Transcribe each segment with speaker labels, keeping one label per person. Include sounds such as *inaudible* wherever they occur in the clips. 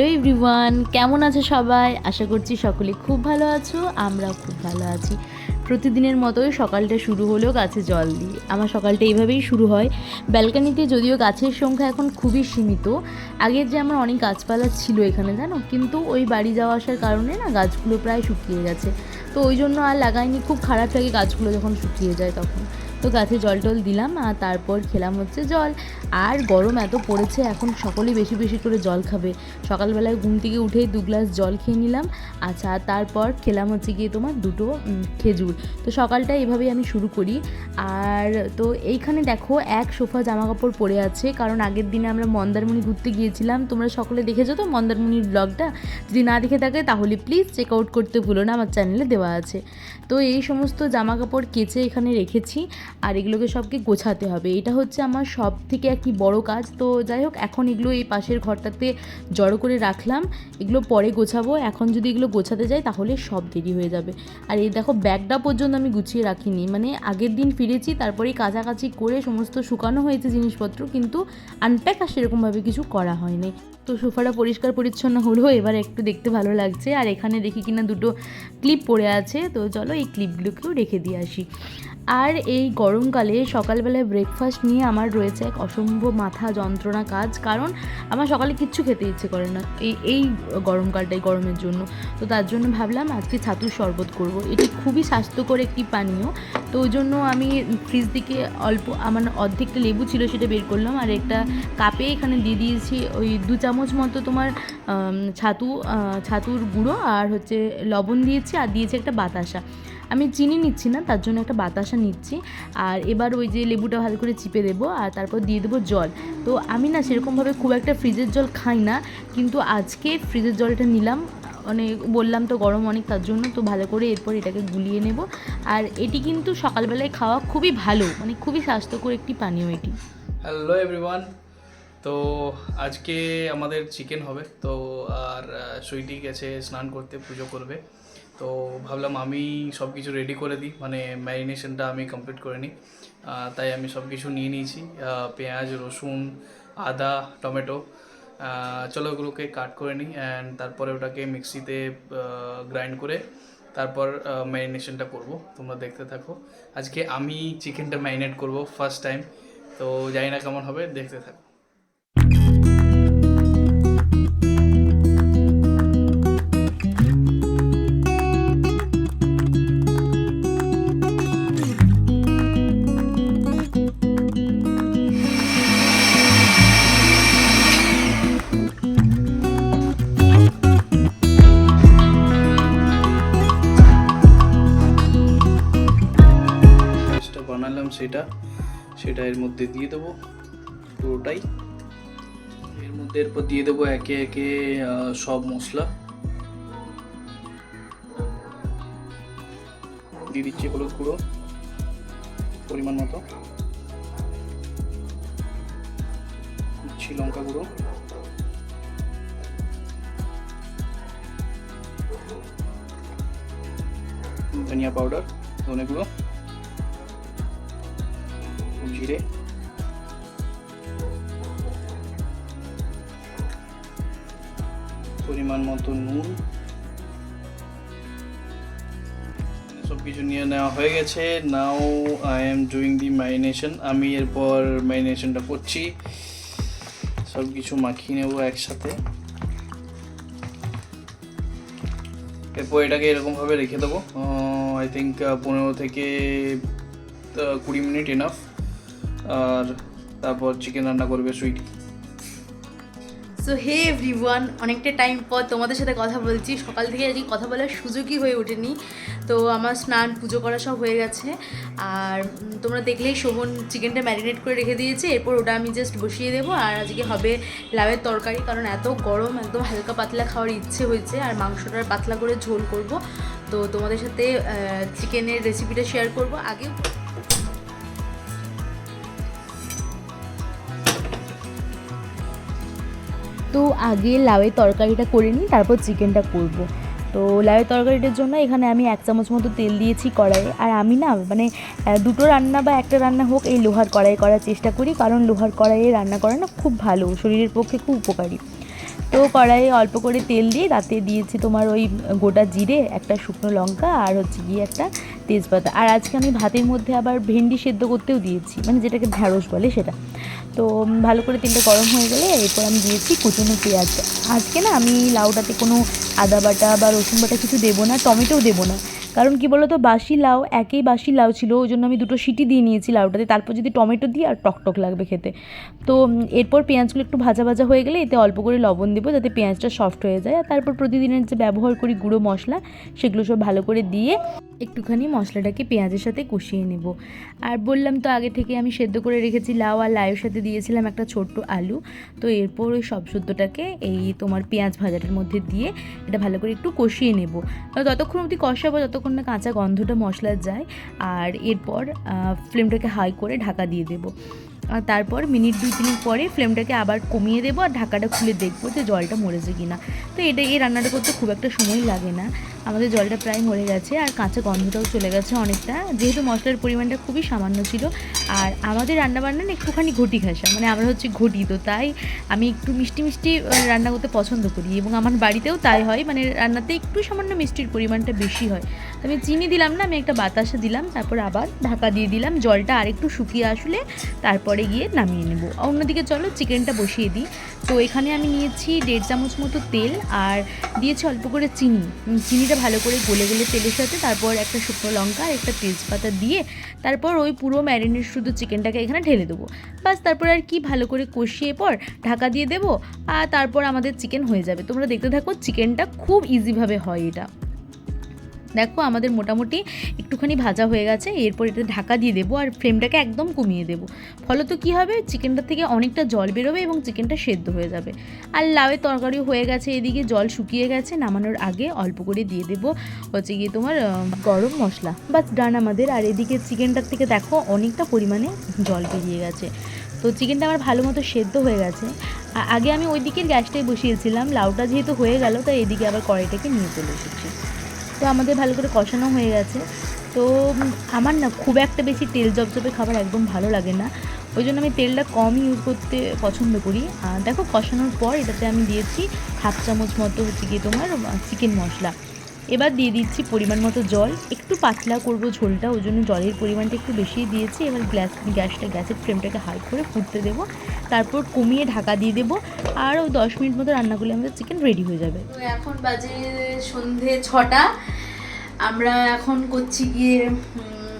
Speaker 1: Everyone, কেমন আছে সবাই? আশা করছি সকলে খুব ভালো আছো, আমরাও খুব ভালো আছি। প্রতিদিনের মতোই সকালটা শুরু হলো গাছে জল দিয়ে। আমার সকালটা এইভাবেই শুরু হয়। ব্যালকানিতে যদিও গাছের সংখ্যা এখন খুবই সীমিত, আগের যে আমার অনেক গাছপালা ছিল এখানে, জানো? কিন্তু ওই বাড়ি যাওয়া আসার কারণে না গাছগুলো প্রায় শুকিয়ে গেছে। তো ওই জন্য আর লাগাইনি। খুব খারাপ লাগে গাছগুলো যখন শুকিয়ে যায় তখন। তো গাছে জল টল দিলাম, আর তারপর খেলাম হচ্ছে জল। আর গরম এত পড়েছে, এখন সকলেই বেশি বেশি করে জল খাবে। সকালবেলায় ঘুম থেকে উঠেই দু গ্লাস জল খেয়ে নিলাম। আচ্ছা তারপর খেলাম হচ্ছে গিয়ে তোমার দুটো খেজুর। তো সকালটা এভাবেই আমি শুরু করি। আর তো এইখানে দেখো এক সোফা জামা কাপড় পরে আছে, কারণ আগের দিনে আমরা মন্দারমণি ঘুরতে গিয়েছিলাম। তোমরা সকলে দেখেছ তো মন্দারমণির ব্লগটা? যদি না দেখে থাকে, তাহলে প্লিজ চেক আউট করতে ভুলো না, আমার চ্যানেলে দেওয়া আছে। তো এই সমস্ত জামা কাপড় কেচে এখানে রেখেছি। আর এগুলোকে সবকে গোছাতে হবে। এটা হচ্ছে আমার সব থেকে একটি বড় কাজ। তো যাই হোক, এখন এগুলো এই পাশের ঘরটাতে জড়ো করে রাখলাম। এগুলো পরে গোছাবো। এখন যদি এগুলো গোছাতে যাই, তাহলে সব দেরি হয়ে যাবে। আর এই দেখো, ব্যাগটা পর্যন্ত আমি গুছিয়ে রাখিনি। মানে আগের দিন ফিরেছি তারপরেই কাছাকাছি করে সমস্ত শুকানো হয়েছে জিনিসপত্র, কিন্তু আনপ্যাক আর সেরকমভাবে কিছু করা হয়নি। তো সোফাটা পরিষ্কার পরিচ্ছন্ন হলো, এবার একটু দেখতে ভালো লাগছে। আর এখানে দেখি কিনা দুটো ক্লিপ পড়ে আছে। তো চলো এই ক্লিপগুলোকেও রেখে দিয়ে আসি। আর এই গরমকালে সকালবেলায় ব্রেকফাস্ট নিয়ে আমার রয়েছে এক অসম্ভব মাথা যন্ত্রণা কাজ। কারণ আমার সকালে কিচ্ছু খেতে ইচ্ছে করে না এই এই গরমকালটাই গরমের জন্য। তো তার জন্য ভাবলাম আজকে ছাতুর শরবত করব। এটি খুবই স্বাস্থ্যকর একটি পানীয়। তো ওই জন্য আমি ফ্রিজ থেকে অল্প আমার অর্ধেকটা লেবু ছিল সেটা বের করলাম। আর একটা কাপে এখানে দিয়ে দিয়েছি ওই দু চামচ মতো তোমার ছাতু ছাতুর গুঁড়ো আর হচ্ছে লবণ দিয়েছি আর দিয়েছি একটা বাতাসা। আমি চিনি নিচ্ছি না, তার জন্য একটা বাতাসা নিচ্ছি। আর এবার ওই যে লেবুটা ভালো করে চিপে দেবো, আর তারপর দিয়ে দেবো জল। তো আমি না সেরকমভাবে খুব একটা ফ্রিজের জল খাই না, কিন্তু আজকে ফ্রিজের জলটা নিলাম। মানে বললাম তো গরম অনেক, তার জন্য তো ভালো করে এরপর এটাকে গুলিয়ে নেব। আর এটি কিন্তু সকালবেলায় খাওয়া খুবই ভালো মানে খুবই স্বাস্থ্যকর একটি পানীয় এটি।
Speaker 2: হ্যালো এভরিওয়ান, তো আজকে আমাদের চিকেন হবে, তো আর সুইটি গেছে স্নান করতে, পুজো করবে। তো ভাবলাম আমি সব কিছু রেডি করে দিই। মানে ম্যারিনেশনটা আমি কমপ্লিট করে নিই। তাই আমি সব কিছু নিয়ে নিয়েছি। পেঁয়াজ, রসুন, আদা, টমেটো চলো ওগুলোকে কাট করে নিই অ্যান্ড তারপরে ওটাকে মিক্সিতে গ্রাইন্ড করে তারপর ম্যারিনেশনটা করব। তোমরা দেখতে থাকো। আজকে আমি চিকেনটা ম্যারিনেট করব ফার্স্ট টাইম তো জানি না কেমন হবে, দেখতে থাকো। মধ্যে দিয়ে দেবো পুরোটাই। এর মধ্যে এরপর দিয়ে দেবো একে একে সব মশলা। দিয়ে দিচ্ছি হলুদ গুঁড়ো, পরিমাণ মতো। দিচ্ছি লঙ্কা গুঁড়ো। ধনিয়া পাউডার, ধনে গুঁড়ো। জিরে পরিমাণ মতো নুন। সব কিছু নিয়ে নেওয়া হয়ে গেছে। Now I am doing the marination আমি এরপর ম্যারিনেশনটা করছি। সব কিছু মাখিয়ে নেব একসাথে। এরপর এটাকে এরকমভাবে রেখে দেবো। আই থিঙ্ক পনেরো থেকে কুড়ি মিনিট এনাফ আর তারপর চিকেন রান্না করবে সুইটি
Speaker 1: সো হে এভরিওয়ান অনেকটা টাইম পর তোমাদের সাথে কথা বলছি। সকাল থেকে আজকে কথা বলার সুযোগই হয়ে ওঠেনি। তো আমার স্নান, পুজো করা সব হয়ে গেছে। আর তোমরা দেখলেই শোভন চিকেনটা ম্যারিনেট করে রেখে দিয়েছে। এরপর ওটা আমি জাস্ট বসিয়ে দেবো। আর আজকে হবে লাউয়ের তরকারি, কারণ এত গরম, একদম হালকা পাতলা খাওয়ার ইচ্ছে হয়েছে। আর মাংসটার পাতলা করে ঝোল করব। তো তোমাদের সাথে চিকেনের রেসিপিটা শেয়ার করব। আগে তো আগে লাউয়ের তরকারিটা করে নিই, তারপর চিকেনটা করব। তো লাউয়ের তরকারিটার জন্য এখানে আমি এক চামচ মতো তেল দিয়েছি কড়াইয়ে। আর আমি না মানে দুটো রান্না বা একটা রান্না হোক, এই লোহার কড়াই করার চেষ্টা করি। কারণ লোহার কড়াইয়ে রান্না করা না খুব ভালো, শরীরের পক্ষে খুব উপকারী। তো কড়াইয়ে অল্প করে তেল দিয়ে তাতে দিয়েছি তোমার ওই গোটা জিরে, একটা শুকনো লঙ্কা আর হচ্ছে গিয়ে একটা তেজপাতা। আর আজকে আমি ভাতের মধ্যে আবার ভেন্ডি সেদ্ধ করতেও দিয়েছি মানে যেটাকে ঢ্যাঁড়স বলে সেটা। তো ভালো করে তেলটা গরম হয়ে গেলে এরপর আমি দিয়েছি কুচনো পেঁয়াজ। আজকে না আমি লাউটাতে কোনো আদা বাটা বা রসুন বাটা কিছু দেবো না, টমেটোও দেবো না। কারণ কি বলতো, বাসি লাউ, একই বাসি লাউ ছিল, ওই জন্য আমি দুটো সিটি দিয়ে নিয়েছি লাউটাতে। তারপর যদি টমেটো দিই আর টক টক লাগবে খেতে। তো এরপর পেঁয়াজগুলো একটু ভাজা ভাজা হয়ে গেলে এতে অল্প করে লবণ দেবো যাতে পেঁয়াজটা সফট হয়ে যায়। আর তারপর প্রতিদিনের যে ব্যবহার করি গুঁড়ো মশলা, সেগুলো সব ভালো করে দিয়ে একটুখানি মশলাটাকে পেঁয়াজের সাথে কষিয়ে নেব। আর বললাম তো, আগে থেকে আমি সেদ্ধ করে রেখেছি লাউ আর লাউয়ের সাথে দিয়েছিলাম একটা ছোট্ট আলু। তো এরপর ওই সব শুদ্ধটাকে এই তোমার পেঁয়াজ ভাজাটার মধ্যে দিয়ে এটা ভালো করে একটু কষিয়ে নেব। ততক্ষণ অবধি কষাবো যতক্ষণ না কাঁচা গন্ধটা মশলার যায়, আর এরপর ফ্লেমটাকে হাই করে ঢাকা দিয়ে দেবো। আর তারপর মিনিট দুই তিন পরে ফ্লেমটাকে আবার কমিয়ে দেবো আর ঢাকাটা খুলে দেখব যে জলটা মরেছে কিনা। তো এটা, এই রান্নাটা করতে খুব একটা সময় লাগে না। আমাদের জলটা প্রায় মরে গেছে আর কাঁচা গন্ধটাও চলে গেছে অনেকটা। যেহেতু মশলার পরিমাণটা খুবই সামান্য ছিল, আর আমাদের রান্নাবান্না না একটুখানি ঘটি ঘাসা মানে আমরা হচ্ছে ঘটি। তো তাই আমি একটু মিষ্টি মিষ্টি রান্না করতে পছন্দ করি এবং আমার বাড়িতেও তাই হয় মানে রান্নাতে একটু সামান্য মিষ্টির পরিমাণটা বেশি হয়। আমি চিনি দিলাম না, আমি একটা বাতাসে দিলাম, তারপর আবার ঢাকা দিয়ে দিলাম, জলটা আরেকটু শুকিয়ে আসলে তারপরে গিয়ে নামিয়ে নেব। অন্যদিকে চলো চিকেনটা বসিয়ে দিই। তো এখানে আমি নিয়েছি দেড় চামচ মতো তেল আর দিয়েছি অল্প করে চিনি। চিনিটা ভালো করে গলে গলে তেলের সাথে, তারপর একটা শুকনো লঙ্কা আর একটা তেজপাতা দিয়ে তারপর ওই পুরো ম্যারিনেট শুধু চিকেনটাকে এখানে ঢেলে দেবো। বাস, তারপর আর কি ভালো করে কষিয়ে পর ঢাকা দিয়ে দেবো, আর তারপর আমাদের চিকেন হয়ে যাবে। তোমরা দেখতে থাকো, চিকেনটা খুব ইজিভাবে হয় এটা। দেখো আমাদের মোটামুটি একটুখানি ভাজা হয়ে গেছে, এরপর এটা ঢাকা দিয়ে দেবো আর ফ্লেমটাকে একদম কমিয়ে দেবো। ফলত কী হবে? চিকেনটা থেকে অনেকটা জল বেরোবে এবং চিকেনটা সেদ্ধ হয়ে যাবে। আর লাউয়ের তরকারিও হয়ে গেছে, এদিকে জল শুকিয়ে গেছে, নামানোর আগে অল্প করে দিয়ে দেবো হচ্ছে গিয়ে তোমার গরম মশলা। বাস ডান আমাদের। আর এদিকে চিকেনটার থেকে দেখো অনেকটা পরিমাণে জল বেরিয়ে গেছে। তো চিকেনটা আমার ভালো মতো সেদ্ধ হয়ে গেছে। আগে আমি ওই দিকের গ্যাসটাই বসিয়েছিলাম, লাউটা যেহেতু হয়ে গেল, তাই এদিকে আবার কড়াইটাকে নিয়ে চলে এসেছি। তো আমাদের ভালো করে কষানো হয়ে গেছে। তো আমার না খুব একটা বেশি তেল জবজবে খাবার একদম ভালো লাগে না। ওই জন্য আমি তেলটা কম ইউজ করতে পছন্দ করি। দেখো কষানোর পর এটাতে আমি দিয়েছি হাফ চামচ মতো হচ্ছে গিয়ে তোমার চিকেন মশলা। এবার দিয়ে দিচ্ছি পরিমাণ মতো জল। একটু পাতলা করব ঝোলটা, ওই জন্য জলের পরিমাণটা একটু বেশি দিয়েছি। এবার গ্যাস, গ্যাসটা, গ্যাসের ফ্লেমটাকে হাই করে ফুটতে দেবো। তারপর কমিয়ে ঢাকা দিয়ে দেবো। আর ওই দশ মিনিট মতো রান্না করলে আমাদের চিকেন রেডি হয়ে যাবে। তো এখন বাজে সন্ধে ছটা। আমরা এখন করছি গিয়ে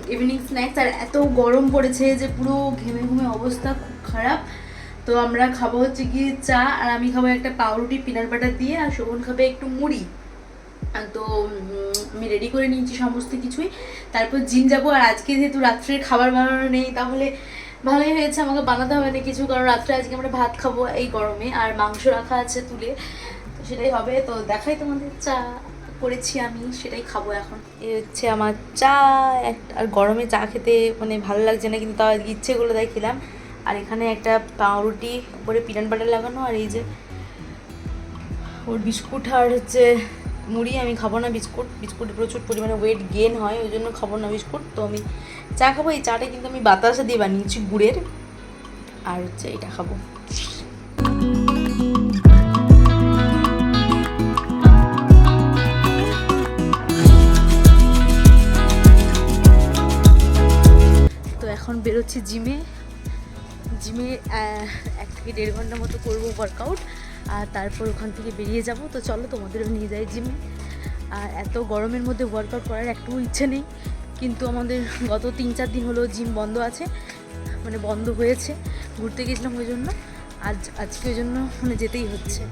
Speaker 1: ইভিনিং স্ন্যাক্স আর এত গরম পড়েছে যে পুরো ঘেমে ঘুমে অবস্থা খুব খারাপ। তো আমরা খাব হচ্ছে গিয়ে চা। আর আমি খাব একটা পাউরুটি পিনাট বাটার দিয়ে। আর শোভন খাবে একটু মুড়ি। তো আমি রেডি করে নিয়েছি সমস্ত কিছুই। তারপর জিম যাব, আর আজকে যেহেতু রাত্রের খাবার বানানো নেই, তাহলে ভালোই হয়েছে, আমাকে বানাতে হবে না কিছু, কারণ রাত্রে আজকে আমরা ভাত খাব এই গরমে, আর মাংস রাখা আছে তুলে। তো সেটাই হবে। তো দেখাই তোমাদের চা করেছি আমি, সেটাই খাব এখন। এ হচ্ছে আমার চা আর গরমে চা খেতে মানে ভালো লাগছে না, কিন্তু তাও আজকে ইচ্ছে করল তাই খেলাম। আর এখানে একটা পাউরুটি উপরে পিনাট বাটার লাগানো, আর এই যে ওর বিস্কুট, আর হচ্ছে মুড়ি আমি খাব না, বিস্কুট, বিস্কুটে প্রচুর পরিমাণে ওয়েট গেন হয়, ওই জন্য খাব না বিস্কুট। তো আমি চা খাব, এই চাটা কিন্তু আমি বাতাসা দিয়ে বানিয়েছি গুড়ের। আর হচ্ছে এটা খাব। তো এখন বেরোচ্ছি জিমে। জিমে এক থেকে দেড় ঘণ্টা মতো করব ওয়ার্কআউট আর তারপর ওখান থেকে বেরিয়ে যাব। তো চলো তোমাদেরও নিয়ে যাই জিমে আর এত গরমের মধ্যে ওয়ার্কআউট করার একটু ইচ্ছে নেই। কিন্তু আমাদের গত তিন চার দিন হলো জিম বন্ধ আছে। মানে বন্ধ হয়েছে। ঘুরতে গেছিলাম ওই জন্য। আজ, আজকে ওই জন্য মানে যেতেই হচ্ছে।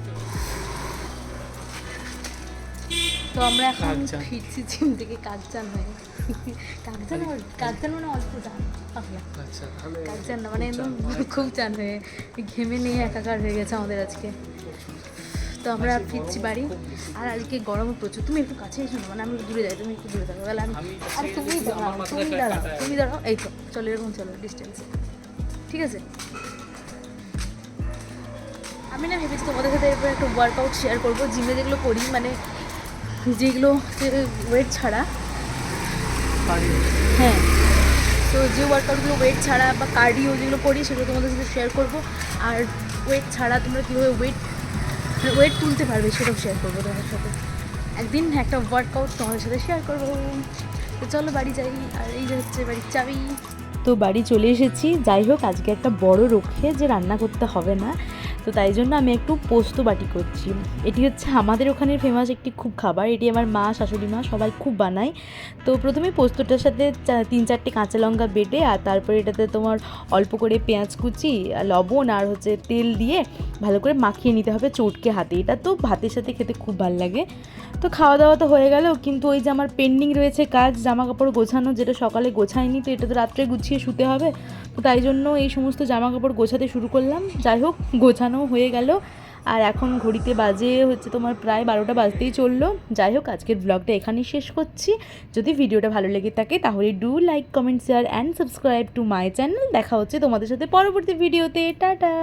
Speaker 1: তো আমরা এখন ফিরছি জিম থেকে কাকচান হয়ে। কাকচান হল- কাকচান মানে অল্প পাতলা
Speaker 2: আচ্ছা
Speaker 1: না মানে একদম *laughs* খুব চান হয়ে ঘেমে নিয়ে একাকার হয়ে গেছে আমাদের আজকে। তো আমরা ফিরছি বাড়ি। আর আজকে গরমও প্রচুর। তুমি একটু কাছে এসো মানে আমি দূরে যাই তুমি একটু দূরে থাকো। তাহলে আমি
Speaker 2: আমি
Speaker 1: আরে তুমি দাঁড়াও তুমি দাঁড়াও তুমি দাঁড়াও। এই তো চলো এরকম চলো ডিস্টেন্সে ঠিক আছে? আমি না ভেবেছি তোমাদের সাথে এরপর একটা ওয়ার্কআউট শেয়ার করব জিমে যেগুলো করি মানে যেগুলো ওয়েট ছাড়া। হ্যাঁ। তো যে ওয়ার্কআউটগুলো ওয়েট ছাড়া বা কার্ডিও যেগুলো করি, সেগুলো তোমাদের সাথে শেয়ার করব। আর ওয়েট ছাড়া তোমরা কীভাবে ওয়েট ওয়েট তুলতে পারবে, সেটাও শেয়ার করব তোমার সাথে। একদিন একটা ওয়ার্কআউট তোমাদের সাথে শেয়ার করব। তো চলো বাড়ি যাই, আর এই যে হচ্ছে বাড়ির চাবি। তো বাড়ি চলে এসেছি। যাই হোক, আজকে একটা বড় রক্ষে যে রান্না করতে হবে না। তো তাই জন্য আমি একটু পোস্ত বাটি করছি। এটি হচ্ছে আমাদের ওখানের ফেমাস একটি খুব খাবার। এটি আমার মা, শাশুড়ি মা সবাই খুব বানায়। তো প্রথমে পোস্তটার সাথে তিন চারটে কাঁচা লঙ্কা বেটে আর তারপরে এটাতে তোমার অল্প করে পেঁয়াজ কুচি, লবণ আর হচ্ছে তেল দিয়ে ভালো করে মাখিয়ে নিতে হবে চটকে হাতে। এটা তো ভাতের সাথে খেতে খুব ভালো লাগে। তো খাওয়া দাওয়া তো হয়ে গেল, কিন্তু ওই যে আমার পেন্ডিং রয়েছে কাজ জামা কাপড় গোছানো যেটা সকালে গোছায়নি তো এটা তো রাত্রে গুছিয়ে শুতে হবে। তো তাই জন্য এই সমস্ত জামা কাপড় গোছাতে শুরু করলাম। যাই হোক গোছানো হয়ে গেল। আর এখন ঘড়িতে বাজে হচ্ছে তোমার প্রায় বারোটা বাজতেই চলল। যাই হোক, আজকের ব্লগটা এখানেই শেষ করছি। যদি ভিডিওটা ভালো লেগে থাকে তাহলে do like comment share and subscribe to my channel দেখা হচ্ছে তোমাদের সাথে পরবর্তী ভিডিওতে টাটা!